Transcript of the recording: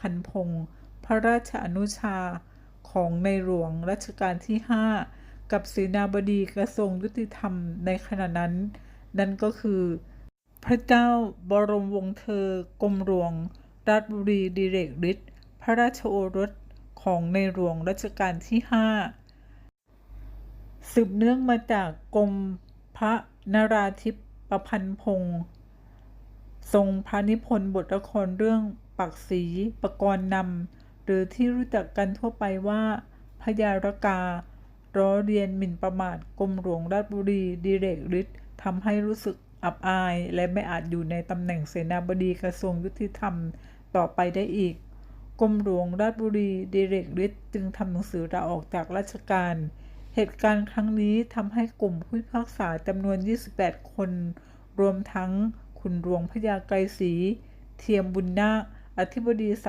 พันพงศ์พระราชอนุชาของในหลวงรัชกาลที่ 5 กับเสนาบดีกระทรวงยุติธรรมในขณะนั้น นั่นก็คือ พระเจ้าบรมวงศ์เธอกรมหลวงราชบุรีดิเรกฤทธิ์พระราชโอรสของในหลวงรัชกาลที่ 5 สืบเนื่องมาจากกรมพระนราธิปประพันธ์พงศ์ทรงพระนิพนธ์บทละครเรื่อง ปักศรีประกรณ์นำหรือที่รู้จักกันทั่วไปว่าพญารการ้อเรียนหมิ่นประมาทกรมหลวงราชบุรีดิเรกฤทธิ์ทำให้รู้สึกอับอาย และไม่อาจอยู่ในตำแหน่งเสนาบดีกระทรวงยุติธรรมต่อไปได้อีกกรมหลวงราชบุรีดิเรกฤทธิ์จึงทำหนังสือลาออกจากราชการ เหตุการณ์ครั้งนี้ทำให้กลุ่มผู้พิพากษาจำนวน 28 คน รวมทั้งขุนหลวงพญาไกรศรีเทียมบุญนาค อธิบดีศาล